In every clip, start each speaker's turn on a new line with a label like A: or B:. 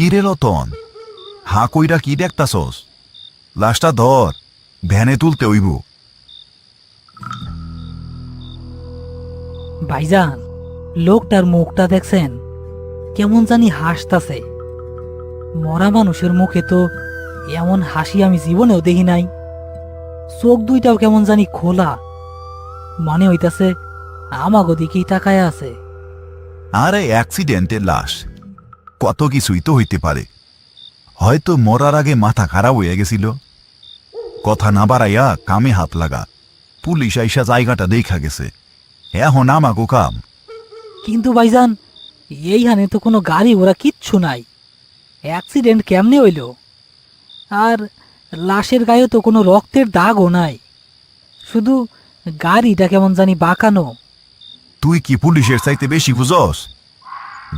A: কি রে রতন? হা কইরা কি দেখতাছস? লাশটা ধর ভ্যানে তুলতে হইব।
B: ভাইজান লোকটার মুখটা দেখছেন? কেমন জানি হাসতাছে। মরা মানুষের মুখে তো এমন হাসি আমি জীবনেও দেখি নাই। চোখ দুইটাও কেমন জানি খোলা। মনে হইতাছে আমাগো দিকেই তাকায় আছে।
A: আরে অ্যাক্সিডেন্টের লাশ। কত কিছুই তো হইতে পারে। হয়তো মরার আগে মাথা খারাপ হয়ে গেছিল। কথা না বাড়াইয়া কামে হাত লাগা। পুলিশ আইসা জায়গাটা দেখা গেছে। এখন আমাগো কাম।
B: কিন্তু ভাইজান এইখানে তো কোনো গাড়ি ঘোড়া কিচ্ছু নাই। অ্যাক্সিডেন্ট কেমনে হইল? আর লাশের গায়ে তো কোনো রক্তের দাগও নাই। শুধু গাড়িটা কেমন জানি বাঁকানো।
A: তুই কি পুলিশের চাইতে বেশি বুঝস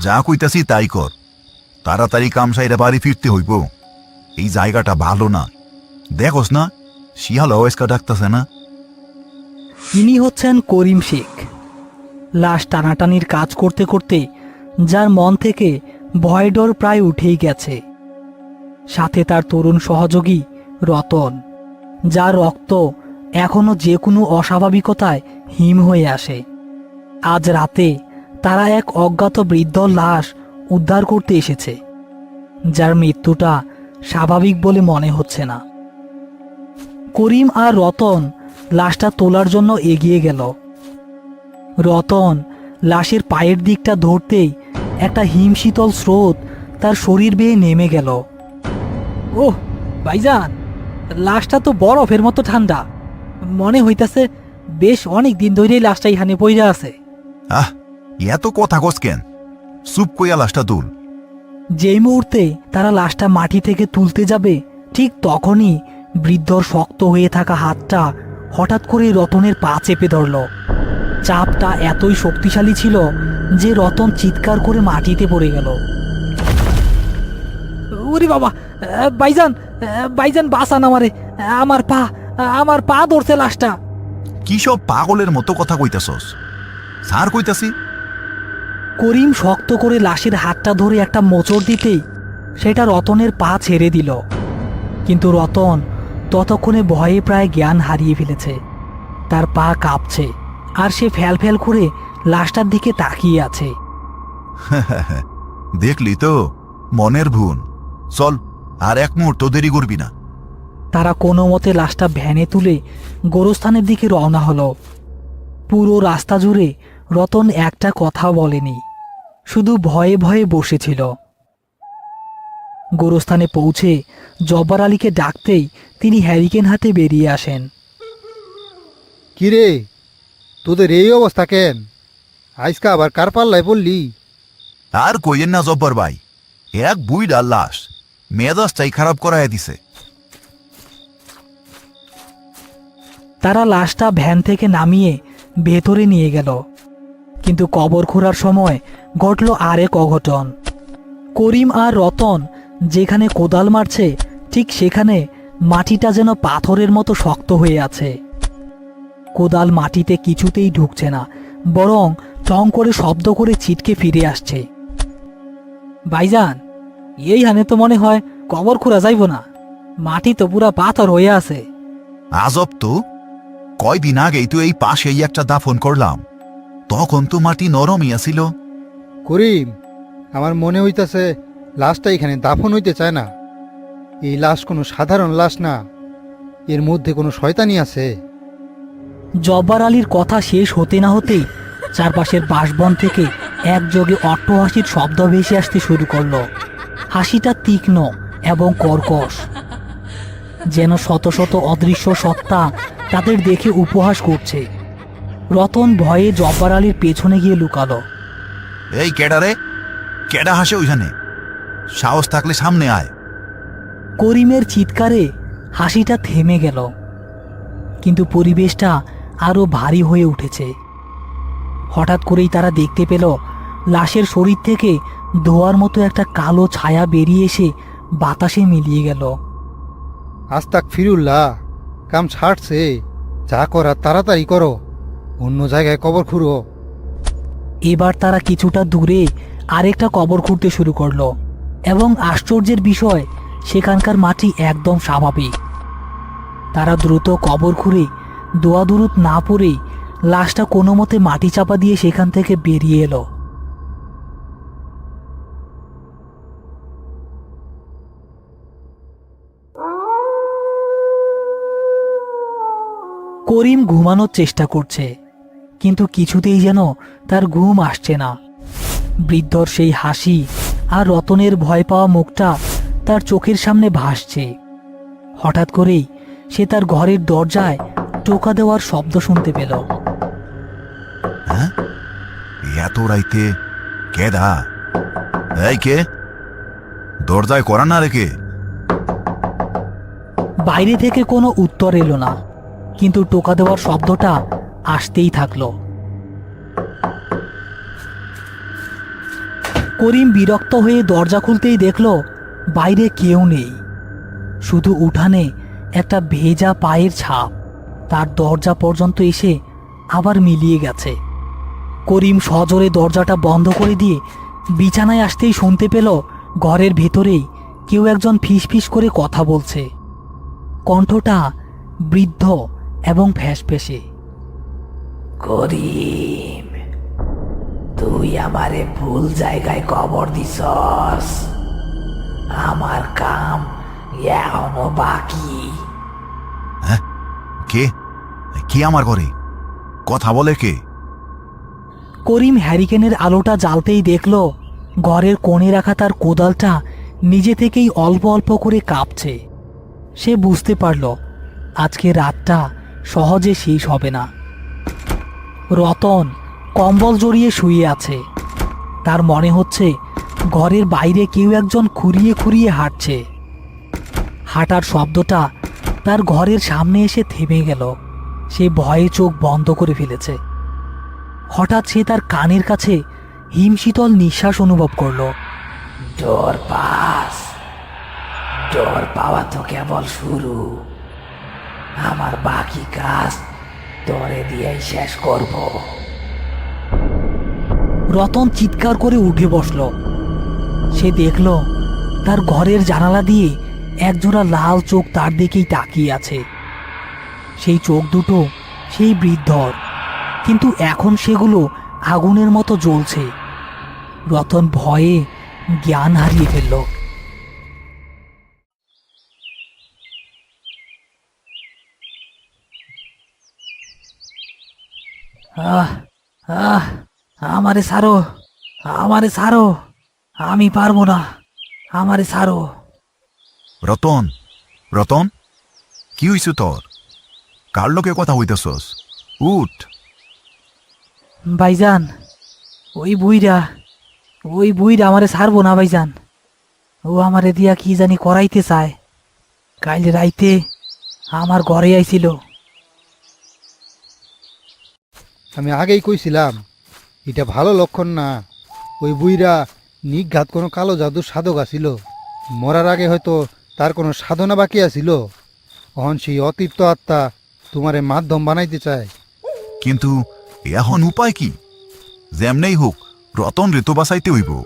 A: যা কইতাছি তাই কর। তাড়াতাড়ি কাম সাইরা বাড়ি ফিরতে হইব। এই জায়গাটা ভালো না। দেখোস না শিয়াল ওয়েস্কা ডাকতাছে না।
B: ইনি হচ্ছেন করিম শেখ। লাশ টানাটানির কাজ করতে করতে যার মন থেকে ভয়ডর প্রায় উঠেই গেছে। সাথে তার তরুণ সহযোগী রতন, যার রক্ত এখনও যে কোনো অস্বাভাবিকতায় হিম হয়ে আসে। আজ রাতে তারা এক অজ্ঞাত বৃদ্ধ লাশ উদ্ধার করতে এসেছে, যার মৃত্যুটা স্বাভাবিক বলে মনে হচ্ছে না। করিম আর রতন লাশটা তোলার জন্য এগিয়ে গেল। রতন লাশের পায়ের দিকটা ধরতেই একটা হিমশীতল স্রোত তার শরীর বেয়ে নেমে গেল। ওহ, ভাইজান, লাশটা তো বরফের মতো ঠান্ডা। মনে হইতাছে বেশ অনেক দিন ধরেই লাশটা ইহানে পইরা আছে।
A: আহ, এত কথা কস কেন? চুপ কইয়া লাশটা তুল।
B: যেই মুহূর্তে তারা লাশটা মাটি থেকে তুলতে যাবে ঠিক তখনই বৃদ্ধর শক্ত হয়ে থাকা হাতটা হঠাৎ করে রতনের পা চেপে ধরল। চাপটা এতই শক্তিশালী ছিল যে রতন চিৎকার করে মাটিতে পড়ে গেল। ওরে বাবা বাইজান বাইজান বাসান আমারে আমার পা আমার পা ধরছে লাশটা।
A: কি সব পাগলের মতো কথা কইতাছস? স্যার কইতাছি
B: করিম শক্ত করে লাশের হাতটা ধরে একটা মোচড় দিতেই সেটা রতনের পা ছেড়ে দিল। কিন্তু রতন ততক্ষণে ভয়ে প্রায় জ্ঞান হারিয়ে ফেলেছে। তার পা কাঁপছে আর সে ফ্যাল ফ্যাল করে লাশটার দিকে তাকিয়ে আছে।
A: দেখলি তো? মনের ভুন। চল আর এক মুহূর্ত দেরি করবি না।
B: তারা কোনো মতে লাশটা ভ্যানে তুলে গোরস্থানের দিকে রওনা হলো। পুরো রাস্তা জুড়ে রতন একটা কথা বলেনি শুধু ভয়ে ভয়ে বসেছিল। গোরস্থানে পৌঁছে জব্বার আলীকে ডাকতেই তিনি হ্যারিকেন হাতে বেরিয়ে আসেন।
C: কিরে তোদের এই অবস্থা কেন? আজকে আবার কার পাল্লায় বললি
A: আর কইয়েন না জব্বর ভাই এক বুইডা লাশ মেজাজটাই খারাপ করায় দিছে।
B: তারা লাশটা ভ্যান থেকে নামিয়ে ভেতরে নিয়ে গেল। কিন্তু কবর খোঁড়ার সময় ঘটল আরেক অঘটন। করিম আর রতন যেখানে কোদাল মারছে, ঠিক সেখানে মাটিটা যেন পাথরের মতো শক্ত হয়ে আছে। কোদাল মাটিতে কিছুতেই ঢুকছে না, বরং টং করে শব্দ করে ছিটকে ফিরে আসছে। ভাইজান, এই হানে তো মনে হয় কবর খোঁড়া যাইব না, মাটি তো পুরা পাথর হয়ে আছে।
A: আজব তো। কয়দিন আগেই তো এই পাশেই একটা দাফন করলাম। তখন তো মাটি নরমই আছিল।
C: করিম আমার মনে হইতাছে লাশটা এখানে দাফন হইতে চায় না। এই লাশ কোনো সাধারণ লাশ না এর মধ্যে কোনো শয়তানি আছে।
B: জব্বার আলীর কথা শেষ হতে না হতেই চারপাশের বাঁশবন থেকে একযোগে অট্টহাসির শব্দ ভেসে আসতে শুরু করল। হাসিটা তীক্ষ্ণ এবং কর্কশ। যেন শত শত অদৃশ্য সত্তা তাদের দেখে উপহাস করছে। রতন ভয়ে জব্বার আলীর পেছনে গিয়ে লুকালো।
A: এই কেডারে? কেডা হাসে ওইখানে? সাহস থাকলে সামনে আয়।
B: করিমের চিৎকারে হাসিটা থেমে গেল। কিন্তু পরিবেশটা আরও ভারী হয়ে উঠেছে। হঠাৎ করেই তারা দেখতে পেল লাশের শরীর থেকে ধোয়ার মতো একটা কালো ছায়া বেরিয়ে এসে বাতাসে মিলিয়ে গেল।
C: আস্তাক ফিরুল্লাহ কাম ছাড়ছে। যা করার তাড়াতাড়ি করো। অন্য জায়গায় কবর খুঁড়ো।
B: এবার তারা কিছুটা দূরে আরেকটা কবর খুঁড়তে শুরু করল এবং আশ্চর্যের বিষয়, সেখানকার মাটি একদম স্বাভাবিক। তারা দ্রুত কবর খুঁড়ে দোয়াদুরুত না পড়েই লাশটা কোনো মতে মাটি চাপা দিয়ে সেখান থেকে বেরিয়ে এলো। করিম ঘুমানোর চেষ্টা করছে। কিন্তু কিছুতেই যেন তার ঘুম আসছে না। বৃদ্ধর সেই হাসি আর রতনের ভয় পাওয়া মুখটা তার চোখের সামনে ভাসছে। হঠাৎ করেই সে তার ঘরের দরজায় টোকা দেওয়ার শব্দ শুনতে পেল।
A: হ্যাঁ? এত রাইতে কে দা? এই কে? দরজায় করা না রেখে
B: বাইরে থেকে কোনো উত্তর এলো না কিন্তু টোকা দেওয়ার শব্দটা আসতেই থাকল। করিম বিরক্ত হয়ে দরজা খুলতেই দেখল বাইরে কেউ নেই। শুধু উঠানে একটা ভেজা পায়ের ছাপ। তার দরজা পর্যন্ত এসে আবার মিলিয়ে গেছে। করিম সজোরে দরজাটা বন্ধ করে দিয়ে বিছানায় আসতেই শুনতে পেল ঘরের ভেতরেই কেউ একজন ফিসফিস করে কথা বলছে। কণ্ঠটা বৃদ্ধ এবং ফ্যাসফেসে। করিম তুই আমারে ভুল জায়গায় কবর দিছস। আমার কাম এখনও বাকি।
A: কে? কে আমার ঘরে? কথা বলে কে?
B: করিম হ্যারিকেনের আলোটা জ্বালতেই দেখল ঘরের কোণে রাখা তার কোদালটা নিজে থেকেই অল্প অল্প করে কাঁপছে। সে বুঝতে পারল আজকে রাতটা সহজে শেষ হবে না। রতন কম্বল জড়িয়ে শুয়ে আছে। তার মনে হচ্ছে ঘরের বাইরে কেউ একজন খুঁড়িয়ে খুঁড়িয়ে হাঁটছে। হাঁটার শব্দটা তার ঘরের সামনে এসে থেমে গেল। সে ভয়ে চোখ বন্ধ করে ফেলেছে। হঠাৎ সে তার কানের কাছে হিমশীতল নিঃশ্বাস অনুভব করল। ডর পাস। ডর পাওয়া তো কেবল শুরু। আমার বাকি কাজ তোরে দিয়েই শেষ করব। রতন চিৎকার করে উঠে বসল। সে দেখল, তার ঘরের জানালা দিয়ে একজোড়া লাল চোখ তার দিকেই তাকিয়ে আছে। সেই চোখ দুটো সেই বৃদ্ধর, কিন্তু এখন সেগুলো আগুনের মতো জ্বলছে। রতন ভয়ে জ্ঞান হারিয়ে ফেলল। আহ আহ আমারে সারো আমারে সারো আমি পারব না আমারে সারো
A: রতন রতন কি হইছে তোর? কার লোকে কথা হইতেছস? উঠ।
B: ভাইজান ওই বুইরা ওই বুইরা আমারে সারবো না ভাইজান। ও আমারে দিয়া কি জানি করাইতে চায়। কাল রাইতে আমার ঘরে আইছিল।
C: আমি আগেই কইছিলাম এটা ভালো লক্ষণ না। ওই বুইরা নিঘাত কোনো কালো জাদুর সাধক আছিল। মরার আগে হয়তো তার কোনো সাধনা বাকি আছিল। অহন সেই অতৃপ্ত আত্মা তোমারে মাধ্যম বানাইতে চায়।
A: কিন্তু এখন উপায় কি? যেমনেই হোক রতন ঋতু বাঁচাইতে হইব।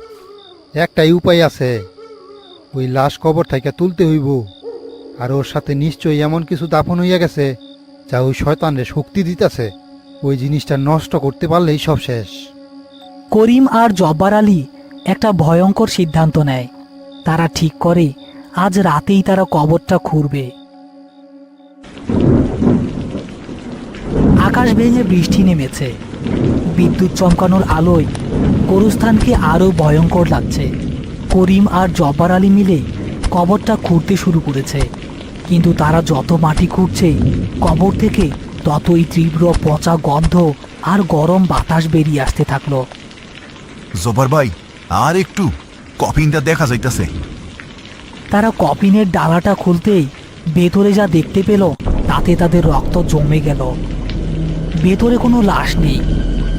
C: একটাই উপায় আছে। ওই লাশ কবর থেকে তুলতে হইব। আর ওর সাথে নিশ্চয়ই এমন কিছু দাফন হইয়া গেছে যা ওই শয়তানরে শক্তি দিতেছে। ওই জিনিসটা নষ্ট করতে পারলেই সব শেষ।
B: করিম আর জব্বার আলী একটা ভয়ঙ্কর সিদ্ধান্ত নেয়। তারা ঠিক করে, আজ রাতেই তারা কবরটা খুঁড়বে। আকাশ ভেঙে বৃষ্টি নেমেছে। বিদ্যুৎ চমকানোর আলোয় গোরস্থানকে আরও ভয়ঙ্কর লাগছে। করিম আর জব্বার আলী মিলে কবরটা খুঁড়তে শুরু করেছে। কিন্তু তারা যত মাটি খুঁড়ছে, কবর থেকে ততই তীব্র পচা গন্ধ আর গরম বাতাস বেরিয়ে আসতে থাকল।
A: জবার ভাই আর একটু কফিনটা দেখা যাইতাছে।
B: তারা কপিনের ডালাটা খুলতেই ভেতরে যা দেখতে পেল তাতে তাদের রক্ত জমে গেল। ভেতরে কোনো লাশ নেই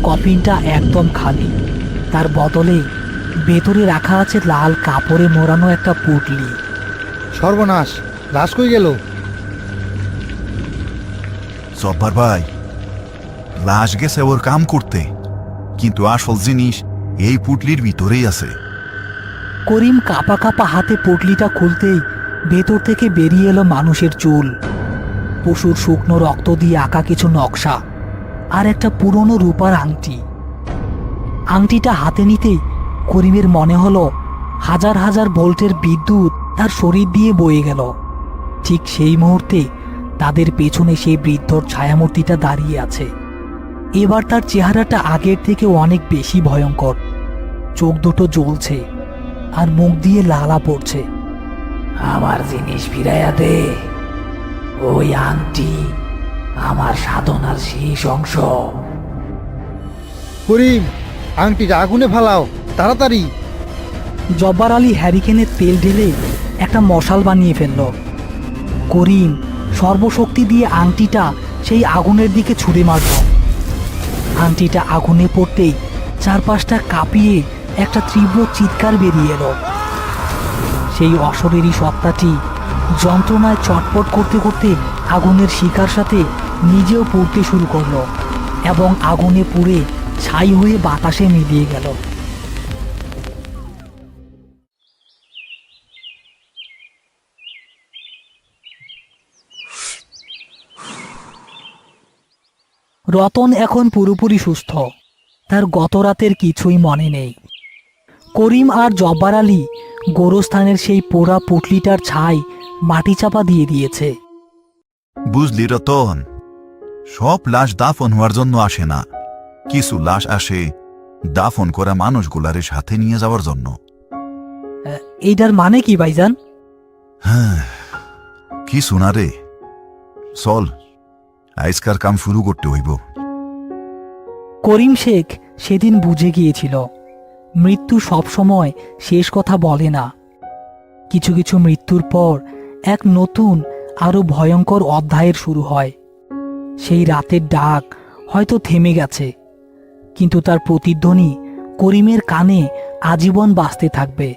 B: কপিনটা একদম খালি। তার বদলে ভেতরে রাখা আছে লাল কাপড়ে মোড়ানো একটা পুটলি।
C: সর্বনাশ লাশ কই গেল?
A: জব্বার ভাই, লাশ গেছে ওর কাম করতে, কিন্তু আসল জিনিস এই পুটলির ভিতরেই আছে।
B: করিম কাপা কাপা হাতে পুটলিটা খুলতেই ভেতর থেকে বেরিয়ে এলো মানুষের চুল। পশুর শুকনো রক্ত দিয়ে আঁকা কিছু নকশা আর একটা পুরনো রূপার আংটি। আংটিটা হাতে নিতেই করিমের মনে হলো হাজার হাজার ভোল্টের বিদ্যুৎ তার শরীর দিয়ে বয়ে গেল। ঠিক সেই মুহূর্তে তাদের পেছনে সেই বৃদ্ধর ছায়ামূর্তিটা দাঁড়িয়ে আছে। এবার তার চেহারাটা আগের থেকে অনেক বেশি ভয়ঙ্কর। চোখ দুটো জ্বলছে আর মুখ দিয়ে লালা পড়ছে। আমার জিনিস ফিরাইয়া দে। ওই আংটি আমার সাধনার শেষ অংশ।
C: করিম আংটিটা আগুনে ফালাও তাড়াতাড়ি।
B: জব্বার আলী হ্যারিকেনের তেল ঢেলে একটা মশাল বানিয়ে ফেলল। করিম সর্বশক্তি দিয়ে আংটিটা সেই আগুনের দিকে ছুঁড়ে মারল। আংটিটা আগুনে পড়তেই চারপাশটা কাঁপিয়ে একটা তীব্র চিৎকার বেরিয়ে এলো। সেই অশরীরী সত্তাটি যন্ত্রণায় চটপট করতে করতে আগুনের শিকার সাথে নিজেও পড়তে শুরু করল এবং আগুনে পুড়ে ছাই হয়ে বাতাসে মিলিয়ে গেল। রতন এখন পুরোপুরি সুস্থ। তার গত রাতের কিছুই মনে নেই। করিম আর জব্বার আলী গোরস্থানের সেই পোড়া পুটলিটার ছাই মাটি চাপা দিয়ে দিয়েছে।
A: বুঝলি রতন সব লাশ দাফন হওয়ার জন্য আসে না। কিছু লাশ আসে দাফন করা মানুষগুলারে সাথে নিয়ে যাওয়ার জন্য।
B: এইটার মানে কি ভাইজান?
A: হ্যাঁ কি শোনা রে। চল। আইসকার কাম শুরু করতে হইব।
B: করিম শেখ সেদিন বুঝে গিয়েছিল, মৃত্যু সবসময় শেষ কথা বলে না। কিছু কিছু মৃত্যুর পর এক নতুন আরও ভয়ঙ্কর অধ্যায়ের শুরু হয়। সেই রাতের ডাক হয়তো থেমে গেছে, কিন্তু তার প্রতিধ্বনি করিমের কানে আজীবন বাঁচতে থাকবে।